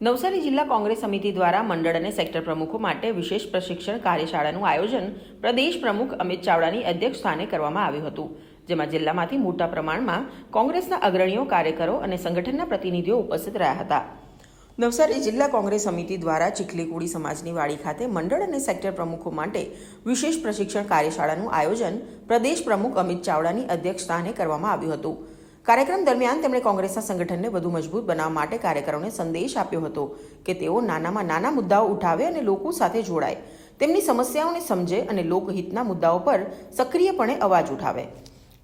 નવસારી જિલ્લા કોંગ્રેસ સમિતિ દ્વારા મંડળ અને સેક્ટર પ્રમુખો માટે વિશેષ પ્રશિક્ષણ કાર્યશાળાનું આયોજન પ્રદેશ પ્રમુખ અમિત ચાવડાની અધ્યક્ષ સ્થાને કરવામાં આવ્યું હતું, જેમાં જિલ્લામાંથી મોટા પ્રમાણમાં કોંગ્રેસના અગ્રણીઓ, કાર્યકરો અને સંગઠનના પ્રતિનિધિઓ ઉપસ્થિત રહ્યા હતા. નવસારી જિલ્લા કોંગ્રેસ સમિતિ દ્વારા ચીખલીકુડી સમાજની વાડી ખાતે મંડળ અને સેક્ટર પ્રમુખો માટે વિશેષ પ્રશિક્ષણ કાર્યશાળાનું આયોજન પ્રદેશ પ્રમુખ અમિત ચાવડાની અધ્યક્ષ સ્થાને કરવામાં આવ્યું હતું કાર્યક્રમ દરમિયાન તેમણે કોંગ્રેસના સંગઠનને વધુ મજબૂત બનાવવા માટે કાર્યકરોને સંદેશ આપ્યો હતો કે તેઓ નાનામાં નાના મુદ્દાઓ ઉઠાવે અને લોકો સાથે જોડાય. તેમની સમસ્યાઓને સમજે અને લોકહિતના મુદ્દાઓ પર સક્રિયપણે અવાજ ઉઠાવે.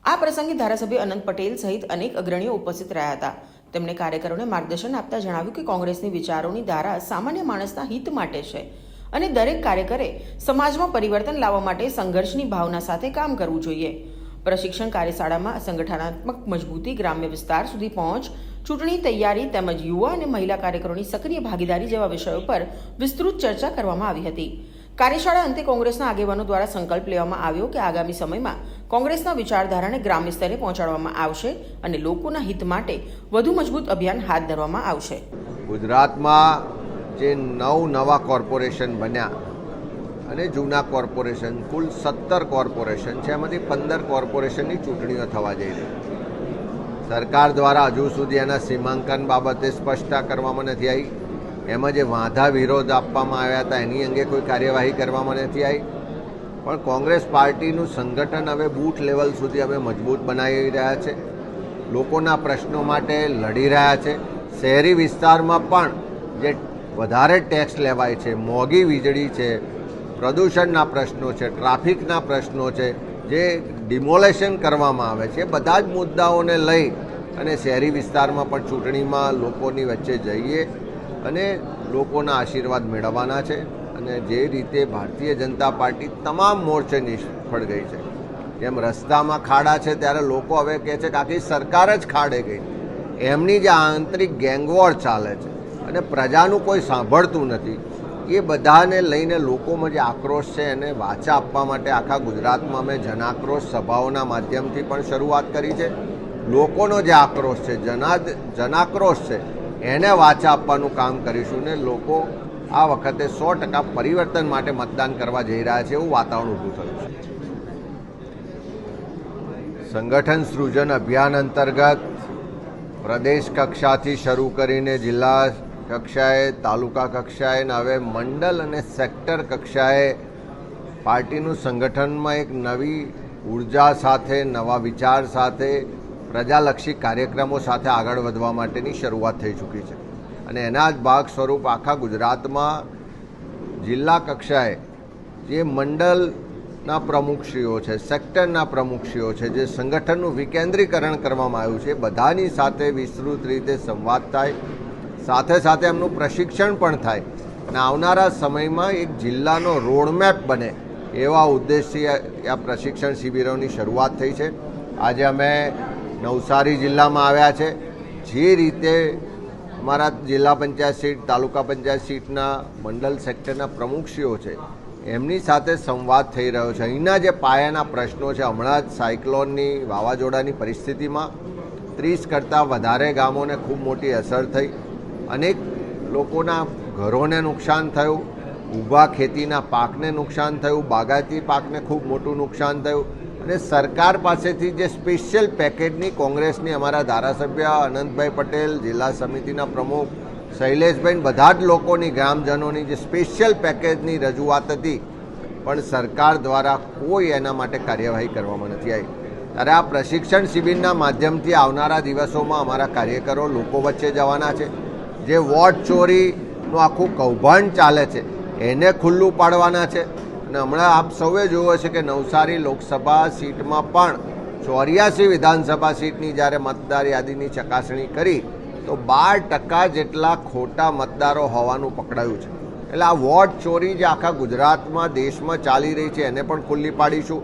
આ પ્રસંગે ધારાસભ્ય અનંત પટેલ સહિત અનેક અગ્રણીઓ ઉપસ્થિત રહ્યા હતા. તેમણે કાર્યકરોને માર્ગદર્શન આપતા જણાવ્યું કે કોંગ્રેસની વિચારોની ધારા સામાન્ય માણસના હિત માટે છે અને દરેક કાર્યકરે સમાજમાં પરિવર્તન લાવવા માટે સંઘર્ષની ભાવના સાથે કામ કરવું જોઈએ. પ્રશિક્ષણ કાર્યશાળામાં સંગઠનાત્મક મજબૂતી ગ્રામ્ય વિસ્તાર સુધી પહોંચ, ચૂંટણી તૈયારી તેમજ યુવા અને મહિલા કાર્યકરોની સક્રિય ભાગીદારી જેવા વિષયો પર વિસ્તૃત ચર્ચા કરવામાં આવી હતી. કાર્યશાળા અંતે કોંગ્રેસના આગેવાનો દ્વારા સંકલ્પ લેવામાં આવ્યો કે આગામી સમયમાં કોંગ્રેસના વિચારધારાને ગ્રામ્ય સ્તરે પહોંચાડવામાં આવશે અને લોકોના હિત માટે વધુ મજબૂત અભિયાન હાથ ધરવામાં આવશે. ગુજરાતમાં જે નવ નવા કોર્પોરેશન બન્યા અને જૂના કોર્પોરેશન, કુલ સત્તર કોર્પોરેશન છે. એમાંથી પંદર કોર્પોરેશનની ચૂંટણીઓ થવા જઈ રહી સરકાર દ્વારા હજુ સુધી એના સીમાંકન બાબતે સ્પષ્ટતા કરવામાં નથી આવી. એમાં જે વાંધા વિરોધ આપવામાં આવ્યા હતા. એની અંગે કોઈ કાર્યવાહી કરવામાં નથી આવી. પણ કોંગ્રેસ પાર્ટીનું સંગઠન હવે બૂથ લેવલ સુધી હવે મજબૂત બનાવી રહ્યા છે. લોકોના પ્રશ્નો માટે લડી રહ્યા છે. શહેરી વિસ્તારમાં પણ જે વધારે ટેક્સ લેવાય છે, મોંઘી વીજળી છે પ્રદૂષણના પ્રશ્નો છે, ટ્રાફિકના પ્રશ્નો છે, જે ડિમોલેશન કરવામાં આવે છે, બધા જ મુદ્દાઓને લઈ અને શહેરી વિસ્તારમાં પણ ચૂંટણીમાં લોકોની વચ્ચે જઈએ અને લોકોના આશીર્વાદ મેળવવાના છે અને જે રીતે ભારતીય જનતા પાર્ટી તમામ મોરચે નિષ્ફળ ગઈ છે. જેમ રસ્તામાં ખાડા છે, ત્યારે લોકો હવે કહે છે કે આખી સરકાર જ ખાડે ગઈ. એમની જે આંતરિક ગેંગવોર ચાલે છે અને પ્રજાનું કોઈ સાંભળતું નથી. એ બધાને લઈને લોકોમાં જે આક્રોશ છે એને વાચા આપવા માટે આખા ગુજરાતમાં અમે જનાક્રોશ સભાઓના માધ્યમથી પણ શરૂઆત કરી છે. લોકોનો જે આક્રોશ છે જના જનાક્રોશ છે, એને વાચા આપવાનું કામ કરીશું ને લોકો આ વખતે સો ટકા પરિવર્તન માટે મતદાન કરવા જઈ રહ્યા છે એવું વાતાવરણ ઊભું થયું છે. સંગઠન સૃજન અભિયાન અંતર્ગત પ્રદેશ કક્ષાથી શરૂ કરીને જિલ્લા કક્ષાએ, તાલુકા કક્ષાએ અને હવે મંડળ અને સેક્ટર કક્ષાએ પાર્ટીનું સંગઠનમાં એક નવી ઊર્જા સાથે, નવા વિચાર સાથે, પ્રજાલક્ષી કાર્યક્રમો સાથે આગળ વધવા માટેની શરૂઆત થઈ ચૂકી છે. અને એના જ ભાગ સ્વરૂપ આખા ગુજરાતમાં જિલ્લા કક્ષાએ જે મંડળના પ્રમુખશ્રીઓ છે, સેક્ટરના પ્રમુખશ્રીઓ છે, જે સંગઠનનું વિકેન્દ્રીકરણ કરવામાં આવ્યું છે બધાની સાથે વિસ્તૃત રીતે સંવાદ થાય સાથે સાથે એમનું પ્રશિક્ષણ પણ થાય. અને આવનારા સમયમાં એક જિલ્લાનો રોડમેપ બને. એવા ઉદ્દેશથી આ પ્રશિક્ષણ શિબિરોની શરૂઆત થઈ છે. આજે અમે નવસારી જિલ્લામાં આવ્યા છે. જે રીતે અમારા જિલ્લા પંચાયત સીટ, તાલુકા પંચાયત સીટના મંડળ સેક્ટરના પ્રમુખશ્રીઓ છે, એમની સાથે સંવાદ થઈ રહ્યો છે. અહીંના જે પાયાના પ્રશ્નો છે, હમણાં જ સાયક્લોનની વાવાઝોડાની પરિસ્થિતિમાં ત્રીસ કરતાં વધારે ગામોને ખૂબ મોટી અસર થઈ. અનેક લોકોના ઘરોને નુકસાન થયું, ઊભા ખેતીના પાકને નુકસાન થયું, બાગાયતી પાકને ખૂબ મોટું નુકસાન થયું. અને સરકાર પાસેથી જે સ્પેશિયલ પેકેજની કોંગ્રેસની અમારા ધારાસભ્ય અનંતભાઈ પટેલ, જિલ્લા સમિતિના પ્રમુખ શૈલેષભાઈ બધા જ લોકોની, ગ્રામજનોની જે સ્પેશિયલ પેકેજની રજૂઆત હતી, પણ સરકાર દ્વારા કોઈ એના માટે કાર્યવાહી કરવામાં નથી આવી. ત્યારે આ પ્રશિક્ષણ શિબિરના માધ્યમથી આવનારા દિવસોમાં અમારા કાર્યકરો લોકો વચ્ચે જવાના છે. જે વોટ ચોરીનું આખું કૌભાંડ ચાલે છે, એને ખુલ્લું પાડવાના છે. અને હમણાં આપ સૌએ જોયો છે કે નવસારી લોકસભા સીટમાં પણ ચોર્યાસી વિધાનસભા સીટની જ્યારે મતદાર યાદીની ચકાસણી કરી, તો બાર ટકા જેટલા ખોટા મતદારો હોવાનું પકડાયું છે. એટલે આ વોટ ચોરી જે આખા ગુજરાતમાં, દેશમાં ચાલી રહી છે, એને પણ ખુલ્લી પાડીશું.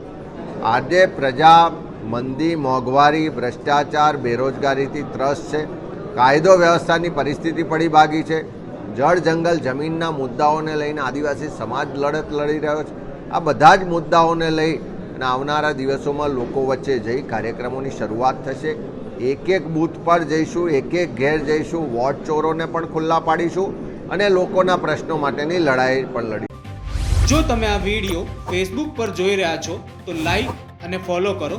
આજે પ્રજા મંદી, મોંઘવારી, ભ્રષ્ટાચાર, બેરોજગારીથી ત્રસ્ત છે. કાયદો વ્યવસ્થાની પરિસ્થિતિ પડી ભાગી છે. જળ જંગલ જમીનના મુદ્દાઓને લઈને આદિવાસી સમાજ લડત લડી રહ્યો છે. આ બધા જ મુદ્દાઓને લઈ અને આવનારા દિવસોમાં લોકો વચ્ચે જઈ કાર્યક્રમોની શરૂઆત થશે. એક એક બૂથ પર જઈશું, એક એક ઘેર જઈશું વોટ ચોરોને પણ ખુલ્લા પાડીશું અને લોકોના પ્રશ્નો માટેની લડાઈ પણ લડી જો તમે આ વીડિયો ફેસબુક પર જોઈ રહ્યા છો, તો લાઈક અને ફોલો કરો.